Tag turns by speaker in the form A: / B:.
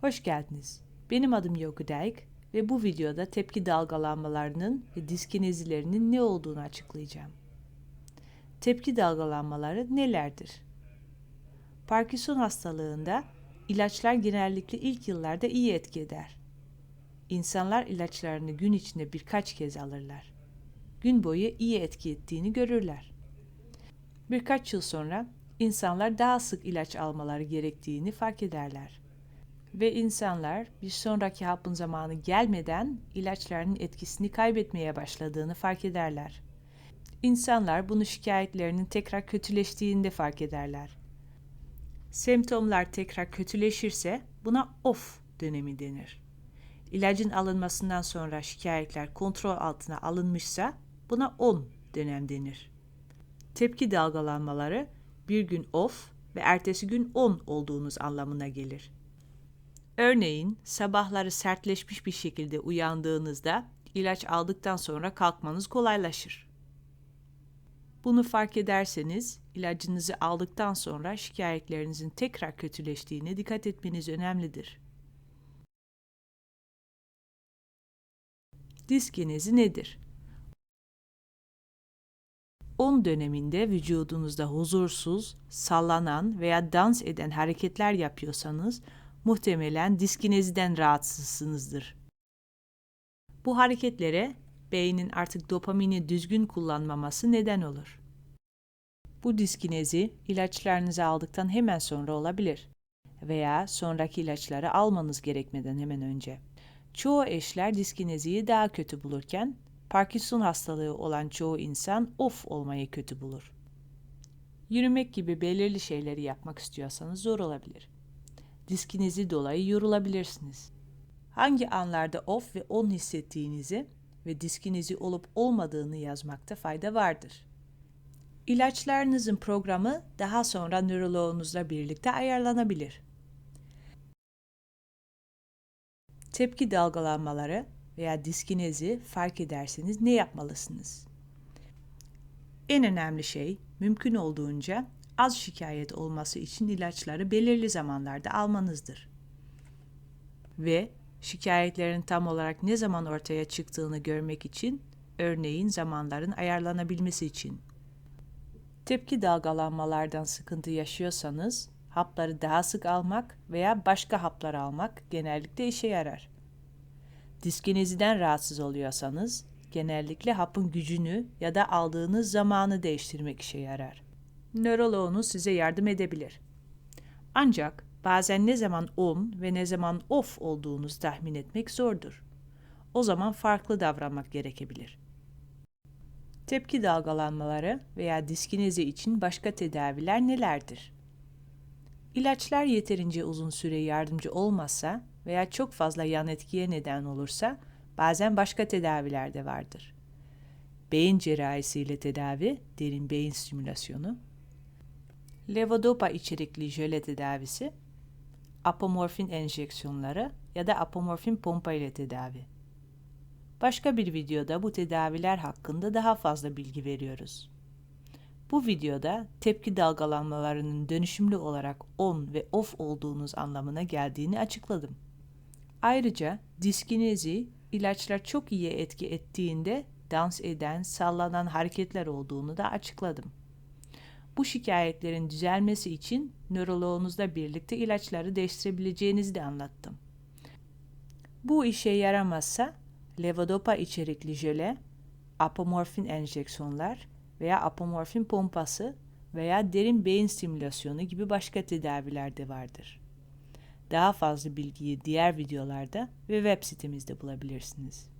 A: Hoş geldiniz. Benim adım Yogu Dijk ve bu videoda tepki dalgalanmalarının ve diskinezilerinin ne olduğunu açıklayacağım. Tepki dalgalanmaları nelerdir? Parkinson hastalığında ilaçlar genellikle ilk yıllarda iyi etki eder. İnsanlar ilaçlarını gün içinde birkaç kez alırlar. Gün boyu iyi etki ettiğini görürler. Birkaç yıl sonra insanlar daha sık ilaç almaları gerektiğini fark ederler. Ve insanlar bir sonraki hapın zamanı gelmeden ilaçlarının etkisini kaybetmeye başladığını fark ederler. İnsanlar bunu şikayetlerinin tekrar kötüleştiğinde fark ederler. Semptomlar tekrar kötüleşirse buna off dönemi denir. İlacın alınmasından sonra şikayetler kontrol altına alınmışsa buna on dönem denir. Tepki dalgalanmaları bir gün off ve ertesi gün on olduğunuz anlamına gelir. Örneğin sabahları sertleşmiş bir şekilde uyandığınızda ilaç aldıktan sonra kalkmanız kolaylaşır. Bunu fark ederseniz ilacınızı aldıktan sonra şikayetlerinizin tekrar kötüleştiğine dikkat etmeniz önemlidir. Diskinezi nedir? 10 döneminde vücudunuzda huzursuz, sallanan veya dans eden hareketler yapıyorsanız muhtemelen diskineziden rahatsızsınızdır. Bu hareketlere beynin artık dopamini düzgün kullanmaması neden olur. Bu diskinezi ilaçlarınızı aldıktan hemen sonra olabilir veya sonraki ilaçları almanız gerekmeden hemen önce. Çoğu eşler diskineziyi daha kötü bulurken Parkinson hastalığı olan çoğu insan off olmayı kötü bulur. Yürümek gibi belirli şeyleri yapmak istiyorsanız zor olabilir. Diskinizi dolayı yorulabilirsiniz. Hangi anlarda off ve on hissettiğinizi ve diskinizi olup olmadığını yazmakta fayda vardır. İlaçlarınızın programı daha sonra nöroloğunuzla birlikte ayarlanabilir. Tepki dalgalanmaları veya diskinezi fark ederseniz ne yapmalısınız? En önemli şey mümkün olduğunca az şikayet olması için ilaçları belirli zamanlarda almanızdır. Ve şikayetlerin tam olarak ne zaman ortaya çıktığını görmek için örneğin zamanların ayarlanabilmesi için. Tepki dalgalanmalardan sıkıntı yaşıyorsanız hapları daha sık almak veya başka haplar almak genellikle işe yarar. Diskineziden rahatsız oluyorsanız genellikle hapın gücünü ya da aldığınız zamanı değiştirmek işe yarar. Nöroloğunuz size yardım edebilir. Ancak bazen ne zaman on ve ne zaman off olduğunuzu tahmin etmek zordur. O zaman farklı davranmak gerekebilir. Tepki dalgalanmaları veya diskinezi için başka tedaviler nelerdir? İlaçlar yeterince uzun süre yardımcı olmazsa veya çok fazla yan etkiye neden olursa bazen başka tedaviler de vardır. Beyin cerrahisiyle tedavi, derin beyin stimülasyonu, levodopa içerikli jöle tedavisi, apomorfin enjeksiyonları ya da apomorfin pompa ile tedavi. Başka bir videoda bu tedaviler hakkında daha fazla bilgi veriyoruz. Bu videoda tepki dalgalanmalarının dönüşümlü olarak on ve off olduğunuz anlamına geldiğini açıkladım. Ayrıca diskinezi ilaçlar çok iyi etki ettiğinde dans eden, sallanan hareketler olduğunu da açıkladım. Bu şikayetlerin düzelmesi için nöroloğunuzla birlikte ilaçları değiştirebileceğinizi de anlattım. Bu işe yaramazsa levodopa içerikli jöle, apomorfin enjeksiyonlar veya apomorfin pompası veya derin beyin stimülasyonu gibi başka tedaviler de vardır. Daha fazla bilgiyi diğer videolarda ve web sitemizde bulabilirsiniz.